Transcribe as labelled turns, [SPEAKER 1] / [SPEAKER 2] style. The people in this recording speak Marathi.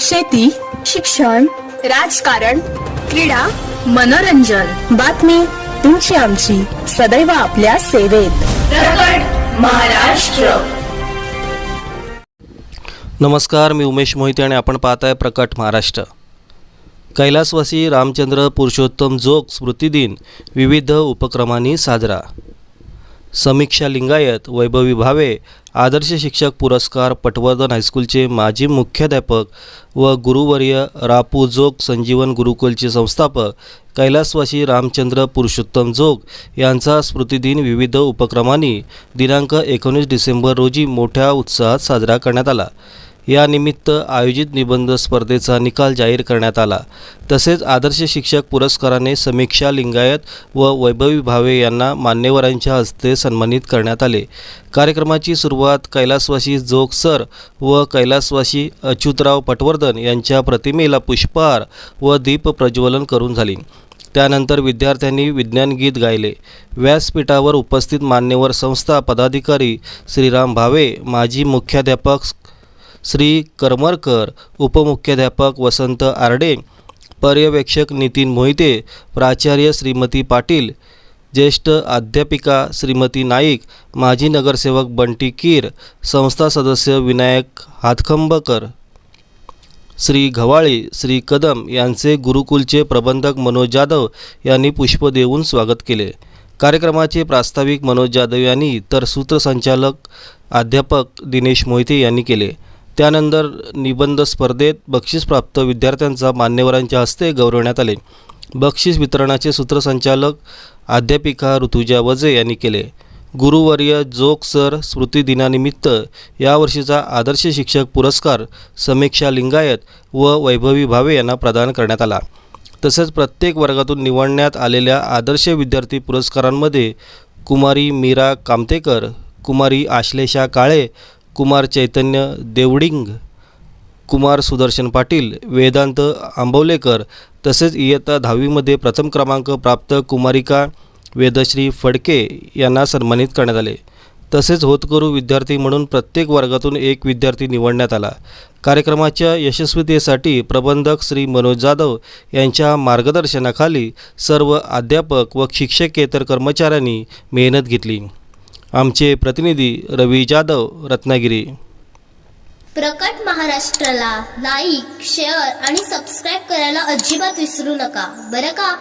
[SPEAKER 1] शेती शिक्षण राजकारण क्रीडा मनोरंजन. बातमी तुमची आमची. सदैव आपल्या सेवेत. महाराष्ट्र.
[SPEAKER 2] नमस्कार मी उमेश मोहिते आणि आपण पाहताय प्रकट महाराष्ट्र. कैलासवासी रामचंद्र पुरुषोत्तम जोग स्मृतिदिन विविध उपक्रमांनी साजरा. समीक्षा लिंगायत वैभवी भावे आदर्श शिक्षक पुरस्कार पटवर्धन हायस्कूलचे माजी मुख्याध्यापक व गुरुवर्य रापू जोग संजीवन गुरुकुलचे संस्थापक कैलासवासी रामचंद्र पुरुषोत्तम जोग यांचा स्मृतिदिन विविध उपक्रमांनी दिनांक एकोणीस डिसेंबर रोजी मोठ्या उत्साहात साजरा करण्यात आला. यानिमित्त आयोजित निबंध स्पर्धेचा निकाल जाहीर करण्यात आला. तसेच आदर्श शिक्षक पुरस्काराने समीक्षा लिंगायत व वैभवी भावे यांना मान्यवरांच्या हस्ते सन्मानित करण्यात आले. कार्यक्रमाची सुरुवात कैलासवासी जोग सर व कैलासवासी अच्युतराव पटवर्धन यांच्या प्रतिमेला पुष्पहार व दीप प्रज्वलन करून झाली. त्यानंतर विद्यार्थ्यांनी विज्ञान गीत गायले. व्यासपीठावर उपस्थित मान्यवर संस्था पदाधिकारी श्रीराम भावे माजी मुख्याध्यापक श्री करमरकर उपमुख्याध्यापक वसंत आरडे पर्यवेक्षक नितीन मोहिते प्राचार्य श्रीमती पाटील ज्येष्ठ अध्यापिका श्रीमती नाईक माजी नगरसेवक बंटी कीर संस्था सदस्य विनायक हातखंबकर. श्री घवाळे श्री कदम यांचे गुरुकुलचे प्रबंधक मनोज जाधव यांनी पुष्प देऊन स्वागत केले. कार्यक्रमाचे प्रास्ताविक मनोज जाधव यांनी तर सूत्रसंचालक अध्यापक दिनेश मोहिते यांनी केले. त्यानंतर निबंध स्पर्धेत बक्षीसप्राप्त विद्यार्थ्यांचा मान्यवरांच्या हस्ते गौरवण्यात आले. बक्षीस वितरणाचे सूत्रसंचालक अध्यापिका ऋतुजा वजे यांनी केले. गुरुवर्य जोग सर स्मृतिदिनानिमित्त यावर्षीचा आदर्श शिक्षक पुरस्कार समीक्षा लिंगायत व वैभवी भावे यांना प्रदान करण्यात आला. तसेच प्रत्येक वर्गातून निवडण्यात आलेल्या आदर्श विद्यार्थी पुरस्कारांमध्ये कुमारी मीरा कामतेकर कुमारी आश्लेषा काळे कुमार चैतन्य देवडिंग कुमार सुदर्शन पाटील वेदांत आंबवलेकर तसेच इयत्ता दहावीमध्ये प्रथम क्रमांक प्राप्त कुमारिका वेदश्री फडके यांना सन्मानित करण्यात आले. तसेच होतकरू विद्यार्थी म्हणून प्रत्येक वर्गातून एक विद्यार्थी निवडण्यात आला. कार्यक्रमाच्या यशस्वीतेसाठी प्रबंधक श्री मनोज जाधव यांच्या मार्गदर्शनाखाली सर्व अध्यापक व शिक्षकेतर कर्मचाऱ्यांनी मेहनत घेतली. आमचे प्रतिनिधी रवी जाधव रत्नागिरी.
[SPEAKER 3] प्रकट महाराष्ट्राला लाईक शेअर आणि सबस्क्राईब करायला अजिबात विसरू नका. बरं का?